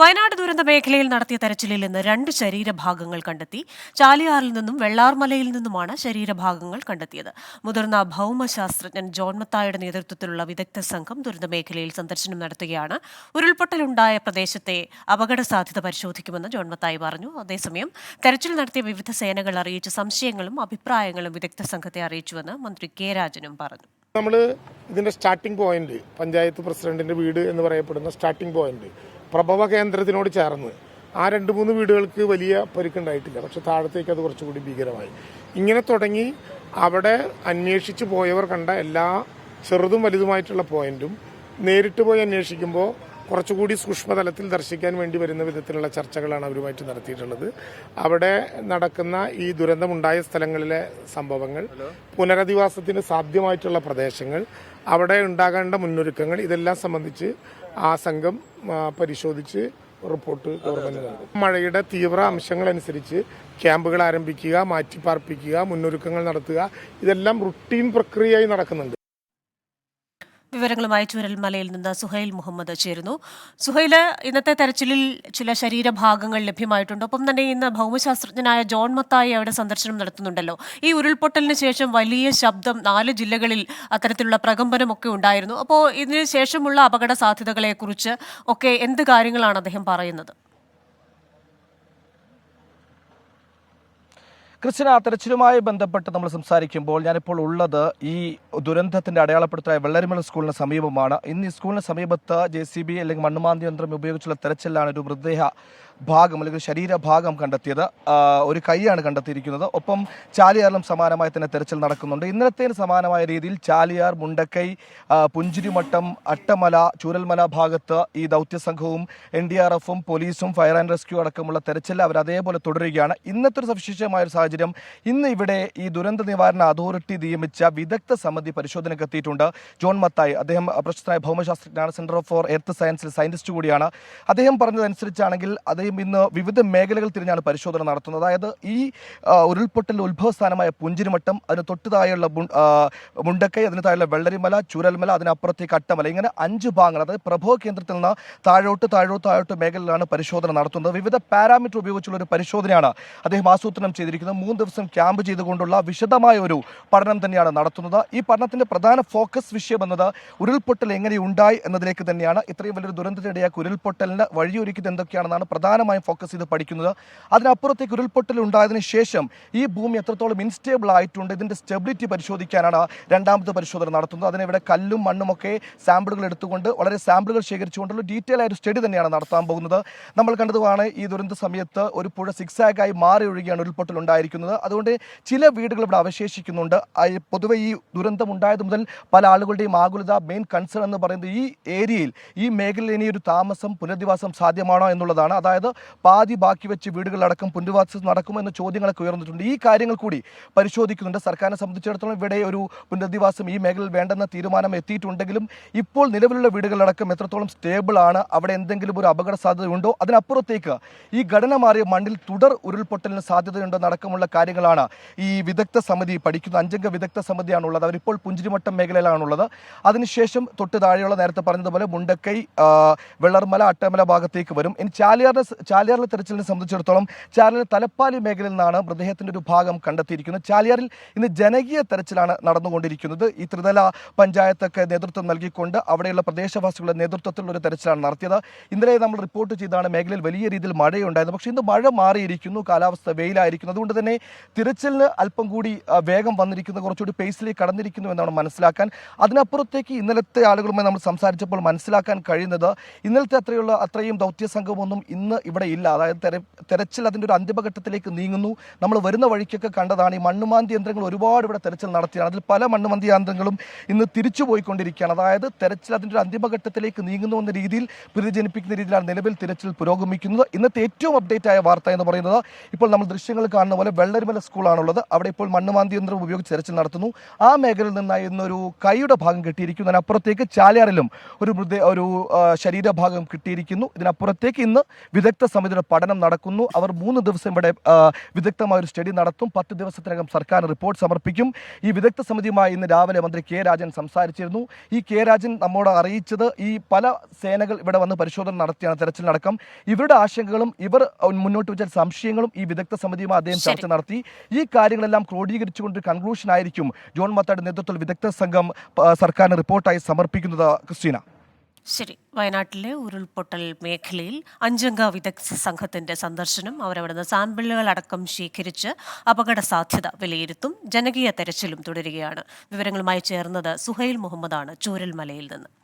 വയനാട് ദുരന്ത മേഖലയിൽ നടത്തിയ തെരച്ചിലിൽ നിന്ന് രണ്ട് ശരീരഭാഗങ്ങൾ കണ്ടെത്തി. ചാലിയാറിൽ നിന്നും വെള്ളാർമലയിൽ നിന്നുമാണ് ശരീരഭാഗങ്ങൾ കണ്ടെത്തിയത്. മുതിർന്ന ഭൗമശാസ്ത്രജ്ഞൻ ജോൺ മത്തായുടെ നേതൃത്വത്തിലുള്ള വിദഗ്ധ സംഘം ദുരന്ത മേഖലയിൽ സന്ദർശനം നടത്തുകയാണ്. ഉരുൾപൊട്ടലുണ്ടായ പ്രദേശത്തെ അപകട സാധ്യത പരിശോധിക്കുമെന്ന് ജോൺ മത്തായി പറഞ്ഞു. അതേസമയം തെരച്ചിൽ നടത്തിയ വിവിധ സേനകൾ അറിയിച്ച സംശയങ്ങളും അഭിപ്രായങ്ങളും വിദഗ്ധ സംഘത്തെ അറിയിച്ചുവെന്ന് മന്ത്രി കെ രാജനും പറഞ്ഞു. നമ്മൾ ഇതിന്റെ സ്റ്റാർട്ടിംഗ് പോയിന്റ് പഞ്ചായത്ത് പ്രസിഡന്റിന്റെ വീട് എന്ന് പറയപ്പെടുന്ന സ്റ്റാർട്ടിംഗ് പോയിന്റ് പ്രഭവ കേന്ദ്രത്തിനോട് ചേർന്ന് ആ രണ്ട് മൂന്ന് വീടുകൾക്ക് വലിയ പരുക്കുണ്ടായിട്ടില്ല. പക്ഷെ താഴത്തേക്ക് അത് കുറച്ചുകൂടി ഭീകരമായി. ഇങ്ങനെ തുടങ്ങി അവിടെ അന്വേഷിച്ച് പോയവർ കണ്ട എല്ലാ ചെറുതും വലുതുമായിട്ടുള്ള പോയിന്റും നേരിട്ട് പോയി അന്വേഷിക്കുമ്പോൾ കുറച്ചുകൂടി സൂക്ഷ്മതലത്തിൽ ദർശിക്കാൻ വേണ്ടി വരുന്ന വിധത്തിലുള്ള ചർച്ചകളാണ് അവരുമായിട്ട് നടത്തിയിട്ടുള്ളത്. അവിടെ നടക്കുന്ന ഈ ദുരന്തമുണ്ടായ സ്ഥലങ്ങളിലെ സംഭവങ്ങൾ പുനരധിവാസത്തിന് സാധ്യമായിട്ടുള്ള പ്രദേശങ്ങൾ അവിടെ ഉണ്ടാകേണ്ട മുന്നൊരുക്കങ്ങൾ ഇതെല്ലാം സംബന്ധിച്ച് ആ സംഘം പരിശോധിച്ച് റിപ്പോർട്ട് ഗവൺമെന്റ് നൽകും. മഴയുടെ തീവ്ര അംശങ്ങൾ അനുസരിച്ച് ക്യാമ്പുകൾ ആരംഭിക്കുക മാറ്റിപ്പാർപ്പിക്കുക മുന്നൊരുക്കങ്ങൾ നടത്തുക ഇതെല്ലാം റുട്ടീൻ പ്രക്രിയയായി നടക്കുന്നുണ്ട്. വിവരങ്ങളുമായി ചുരൽമലയിൽ നിന്ന് സുഹൈൽ മുഹമ്മദ് ചേരുന്നു. സുഹൈൽ ഇന്നത്തെ തെരച്ചിലിൽ ചില ശരീരഭാഗങ്ങൾ ലഭ്യമായിട്ടുണ്ട്. ഒപ്പം തന്നെ ഇന്ന് ഭൗമശാസ്ത്രജ്ഞനായ ജോൺ മത്തായി അവിടെ സന്ദർശനം നടത്തുന്നുണ്ടല്ലോ. ഈ ഉരുൾപൊട്ടലിന് ശേഷം വലിയ ശബ്ദം നാല് ജില്ലകളിൽ അത്തരത്തിലുള്ള പ്രകമ്പനമൊക്കെ ഉണ്ടായിരുന്നു. അപ്പോൾ ഇതിന് ശേഷമുള്ള അപകട സാധ്യതകളെക്കുറിച്ച് ഒക്കെ എന്ത് കാര്യങ്ങളാണ് അദ്ദേഹം പറയുന്നത്? ആ തെരച്ചിലുമായി ബന്ധപ്പെട്ട് നമ്മൾ സംസാരിക്കുമ്പോൾ ഞാനിപ്പോൾ ഉള്ളത് ഈ ദുരന്തത്തിന്റെ അടയാളപ്പെടുത്തലായ വെള്ളരിമല സ്കൂളിന് സമീപമാണ്. ഇന്ന് ഈ സ്കൂളിന് സമീപത്ത് ജെ സി ബി അല്ലെങ്കിൽ മണ്ണുമാന്തി യന്ത്രം ഉപയോഗിച്ചുള്ള തെരച്ചിലാണ് ഒരു മൃതദേഹ ഭാഗം അല്ലെങ്കിൽ ശരീരഭാഗം കണ്ടെത്തിയത് ഒരു കൈയാണ് കണ്ടെത്തിയിരിക്കുന്നത്. ഒപ്പം ചാലിയാറിലും സമാനമായി തന്നെ തെരച്ചിൽ നടക്കുന്നുണ്ട്. ഇന്നലത്തേന് സമാനമായ രീതിയിൽ ചാലിയാർ മുണ്ടക്കൈ പുഞ്ചിരിമട്ടം അട്ടമല ചൂരൽമല ഭാഗത്ത് ഈ ദൗത്യ സംഘവും എൻ ഡി ആർ എഫും പോലീസും ഫയർ ആൻഡ് റെസ്ക്യൂ അടക്കമുള്ള തെരച്ചിൽ അവർ അതേപോലെ തുടരുകയാണ്. ഇന്നത്തെ ഒരു സവിശേഷമായ ഒരു സാഹചര്യം ഇന്ന് ഇവിടെ ഈ ദുരന്ത നിവാരണ അതോറിറ്റി നിയമിച്ച വിദഗ്ധ സമിതി പരിശോധനയ്ക്ക് എത്തിയിട്ടുണ്ട്. ജോൺ മത്തായി അദ്ദേഹം പ്രശസ്തനായ ഭൗമശാസ്ത്രജ്ഞനാണ് സെന്റർ ഫോർ എർത്ത് സയൻസിൽ സയന്റിസ്റ്റ് കൂടിയാണ്. അദ്ദേഹം പറഞ്ഞതനുസരിച്ചാണെങ്കിൽ അദ്ദേഹം ഇന്ന് വിവിധ മേഖലകൾ തിരിഞ്ഞാണ് പരിശോധന നടത്തുന്നത്. അതായത് ഈ ഉരുൾപൊട്ടൽ ഉത്ഭവസ്ഥാനമായ പുഞ്ചിരിമട്ടം അതിന് തൊട്ട് താഴെയുള്ള മുണ്ടക്കൈ അതിന് താഴെയുള്ള വെള്ളരിമല ചൂരൽമല അതിനപ്പുറത്തേക്ക് കട്ടമല ഇങ്ങനെ അഞ്ച് ഭാഗങ്ങൾ അതായത് പ്രഭവ കേന്ദ്രത്തിൽ നിന്ന് താഴോട്ട് താഴോട്ട് താഴോട്ട് മേഖലയിലാണ് പരിശോധന നടത്തുന്നത്. വിവിധ പാരാമീറ്റർ ഉപയോഗിച്ചുള്ള ഒരു പരിശോധനയാണ് അദ്ദേഹം ആസൂത്രണം ചെയ്തിരിക്കുന്നത്. മൂന്ന് ദിവസം ക്യാമ്പ് ചെയ്തുകൊണ്ടുള്ള വിശദമായ ഒരു പഠനം തന്നെയാണ് നടത്തുന്നത്. ഈ പഠനത്തിന്റെ പ്രധാന ഫോക്കസ് വിഷയം എന്നത് ഉരുൾപൊട്ടൽ എങ്ങനെ ഉണ്ടായി എന്നതിലേക്ക് തന്നെയാണ്. ഇത്രയും വലിയൊരു ദുരന്തത്തിനിടയാക്കി ഉരുൾപൊട്ടലിന് വഴിയൊരുക്കിയത് എന്തൊക്കെയാണെന്നാണ് പ്രധാനമായും ഫോക്കസ് ചെയ്ത് പഠിക്കുന്നത്. അതിനപ്പുറത്തേക്ക് ഉരുൾപൊട്ടൽ ഉണ്ടായതിനു ശേഷം ഈ ഭൂമി എത്രത്തോളം ഇൻസ്റ്റേബിൾ ആയിട്ടുണ്ട് ഇതിന്റെ സ്റ്റെബിലിറ്റി പരിശോധിക്കാനാണ് രണ്ടാമത്തെ പരിശോധന നടത്തുന്നത്. അതിനിവിടെ കല്ലും മണ്ണും ഒക്കെ സാമ്പിളുകൾ എടുത്തുകൊണ്ട് വളരെ സാമ്പിളുകൾ ശേഖരിച്ചുകൊണ്ടുള്ള ഡീറ്റെയിൽ ആയ ഒരു സ്റ്റഡി തന്നെയാണ് നടത്താൻ പോകുന്നത്. നമ്മൾ കണ്ടതുമാണ് ഈ ദുരന്ത സമയത്ത് ഒരു പുഴ സിക്സാഗായി മാറി ഒഴുകിയാണ് ഉരുൾപൊട്ടൽ ഉണ്ടായിരിക്കുന്നത്. അതുകൊണ്ട് ചില വീടുകൾ ഇവിടെ അവശേഷിക്കുന്നുണ്ട്. പൊതുവെ ഈ ദുരന്തം ഉണ്ടായത് മുതൽ പല ആളുകളുടെയും ആകുലത മെയിൻ കൺസേൺ എന്ന് പറയുന്നത് ഈ ഏരിയയിൽ ഈ മേഖലയിൽ ഇനി ഒരു താമസം പുനരധിവാസം സാധ്യമാണോ എന്നുള്ളതാണ്. അതായത് പാതി ബാക്കി വെച്ച് വീടുകളിലടക്കം പുനരധിവാസം നടക്കുമോ എന്ന ചോദ്യങ്ങളൊക്കെ ഉയർന്നിട്ടുണ്ട്. ഈ കാര്യങ്ങൾ കൂടി പരിശോധിക്കുന്നുണ്ട്. സർക്കാരിനെ സംബന്ധിച്ചിടത്തോളം ഇവിടെ ഒരു പുനരധിവാസം ഈ മേഖലയിൽ വേണ്ടെന്ന തീരുമാനം എത്തിയിട്ടുണ്ടെങ്കിലും ഇപ്പോൾ നിലവിലുള്ള വീടുകളടക്കം എത്രത്തോളം സ്റ്റേബിൾ ആണ് അവിടെ എന്തെങ്കിലും ഒരു അപകട സാധ്യതയുണ്ടോ അതിനപ്പുറത്തേക്ക് ഈ ഘടന മാറിയ മണ്ണിൽ തുടർ ഉരുൾപൊട്ടലിന് സാധ്യതയുണ്ടോ നടക്കമുള്ള കാര്യങ്ങളാണ് ഈ വിദഗ്ധ സമിതി പഠിക്കുന്ന അഞ്ചംഗ വിദഗ്ധ സമിതിയാണുള്ളത്. അവരിപ്പോൾ പുഞ്ചിരിമട്ടം മേഖലയിലാണുള്ളത്. അതിനുശേഷം തൊട്ട് താഴെയുള്ള നേരത്തെ പറഞ്ഞതുപോലെ മുണ്ടക്കൈ വെള്ളർമല അട്ടമല ഭാഗത്തേക്ക് വരും. ഇനി ചാലിയാറിനെ ചാലിയാറിലെ തെരച്ചിലിനെ സംബന്ധിച്ചിടത്തോളം ചാലിയാർ തലപ്പാലി മേഖലയിൽ നിന്നാണ് മൃതദേഹത്തിന്റെ ഒരു ഭാഗം കണ്ടെത്തിയിരിക്കുന്നത്. ചാലിയാറിൽ ഇന്ന് ജനകീയ തെരച്ചിലാണ് നടന്നുകൊണ്ടിരിക്കുന്നത്. ഈ ത്രിതല പഞ്ചായത്തൊക്കെ നേതൃത്വം നൽകിക്കൊണ്ട് അവിടെയുള്ള പ്രദേശവാസികളുടെ നേതൃത്വത്തിലുള്ള ഒരു തെരച്ചിലാണ് നടത്തിയത്. ഇന്നലെ നമ്മൾ റിപ്പോർട്ട് ചെയ്താണ് മേഖലയിൽ വലിയ രീതിയിൽ മഴയുണ്ടായിരുന്നു. പക്ഷേ ഇന്ന് മഴ മാറിയിരിക്കുന്നു. കാലാവസ്ഥ വെയിലായിരിക്കുന്നു. അതുകൊണ്ട് തന്നെ തിരച്ചിലിന് അല്പം കൂടി വേഗം വന്നിരിക്കുന്നു. കുറച്ചുകൂടി പേസിലേക്ക് കടന്നിരിക്കുന്നു എന്നാണ് മനസ്സിലാക്കാൻ. അതിനപ്പുറത്തേക്ക് ഇന്നലത്തെ ആളുകളുമായി നമ്മൾ സംസാരിച്ചപ്പോൾ മനസ്സിലാക്കാൻ കഴിയുന്നത് ഇന്നലത്തെ അത്രയുള്ള അത്രയും ദൗത്യ സംഘമൊന്നും ഇന്ന് ഇവിടെ ഇല്ല. അതായത് തെര തെരച്ചിൽ അതിന്റെ ഒരു അന്തിമഘട്ടത്തിലേക്ക് നീങ്ങുന്നു. നമ്മൾ വരുന്ന വഴിക്കൊക്കെ കണ്ടതാണ് ഈ മണ്ണുമാന്തി യന്ത്രങ്ങൾ ഒരുപാട് ഇവിടെ തെരച്ചിൽ നടത്തിയാണ്. അതിൽ പല മണ്ണുമാന്തി യന്ത്രങ്ങളും ഇന്ന് തിരിച്ചു പോയിക്കൊണ്ടിരിക്കുകയാണ്. അതായത് തെരച്ചിൽ അതിന്റെ ഒരു അന്തിമഘട്ടത്തിലേക്ക് നീങ്ങുന്നു എന്ന രീതിയിൽ പ്രതിജനിപ്പിക്കുന്ന രീതിയിലാണ് നിലവിൽ തിരച്ചിൽ പുരോഗമിക്കുന്നത്. ഇന്നത്തെ ഏറ്റവും അപ്ഡേറ്റ് ആയ വാർത്ത എന്ന് പറയുന്നത് ഇപ്പോൾ നമ്മൾ ദൃശ്യങ്ങൾ കാണുന്ന പോലെ വെള്ളരിമല സ്കൂളാണുള്ളത്. അവിടെ ഇപ്പോൾ മണ്ണുമാന്തി യന്ത്രം ഉപയോഗിച്ച് തെരച്ചിൽ നടത്തുന്നു. ആ മേഖലയിൽ നിന്നായി ഇന്നൊരു കൈയുടെ ഭാഗം കിട്ടിയിരിക്കുന്നു. അതിനപ്പുറത്തേക്ക് ചാലയാറിലും ഒരു മൃത ഒരു ശരീരഭാഗം കിട്ടിയിരിക്കുന്നു. ഇതിനപ്പുറത്തേക്ക് ഇന്ന് വിദഗ്ധ വിദഗ്ധ സമിതിയുടെ പഠനം നടക്കുന്നു. അവർ മൂന്ന് ദിവസം ഇവിടെ വിദഗ്ധമായ ഒരു സ്റ്റഡി നടത്തും. പത്ത് ദിവസത്തിനകം സർക്കാർ റിപ്പോർട്ട് സമർപ്പിക്കും. ഈ വിദഗ്ധ സമിതിയുമായി ഇന്ന് രാവിലെ മന്ത്രി കെ രാജൻ സംസാരിച്ചിരുന്നു. ഈ കെ രാജൻ നമ്മോട് അറിയിച്ചത് ഈ പല സേനകൾ ഇവിടെ വന്ന് പരിശോധന നടത്തിയാണ് തെരച്ചിലിനടക്കം ഇവരുടെ ആശങ്കകളും ഇവർ മുന്നോട്ട് വെച്ച സംശയങ്ങളും ഈ വിദഗ്ധ സമിതിയുമായി അദ്ദേഹം ചർച്ച നടത്തി. ഈ കാര്യങ്ങളെല്ലാം ക്രോഡീകരിച്ചുകൊണ്ട് കൺക്ലൂഷൻ ആയിരിക്കും. ജോൺ മത്തയുടെ നേതൃത്വത്തിൽ വിദഗ്ധ സംഘം സർക്കാരിന് റിപ്പോർട്ടായി സമർപ്പിക്കുന്നത്. ക്രിസ്റ്റീന. ശരി. വയനാട്ടിലെ ഉരുൾപൊട്ടൽ മേഖലയിൽ അഞ്ചംഗ വിദഗ്ധ സംഘത്തിന്റെ സന്ദർശനം അവരവിടുന്ന് സാമ്പിളുകൾ അടക്കം ശേഖരിച്ച് അപകട സാധ്യത വിലയിരുത്തും ജനകീയ തെരച്ചിലും തുടരുകയാണ്. വിവരങ്ങളുമായി ചേർന്നത് സുഹൈൽ മുഹമ്മദാണ് ചൂരൽമലയിൽ നിന്ന്.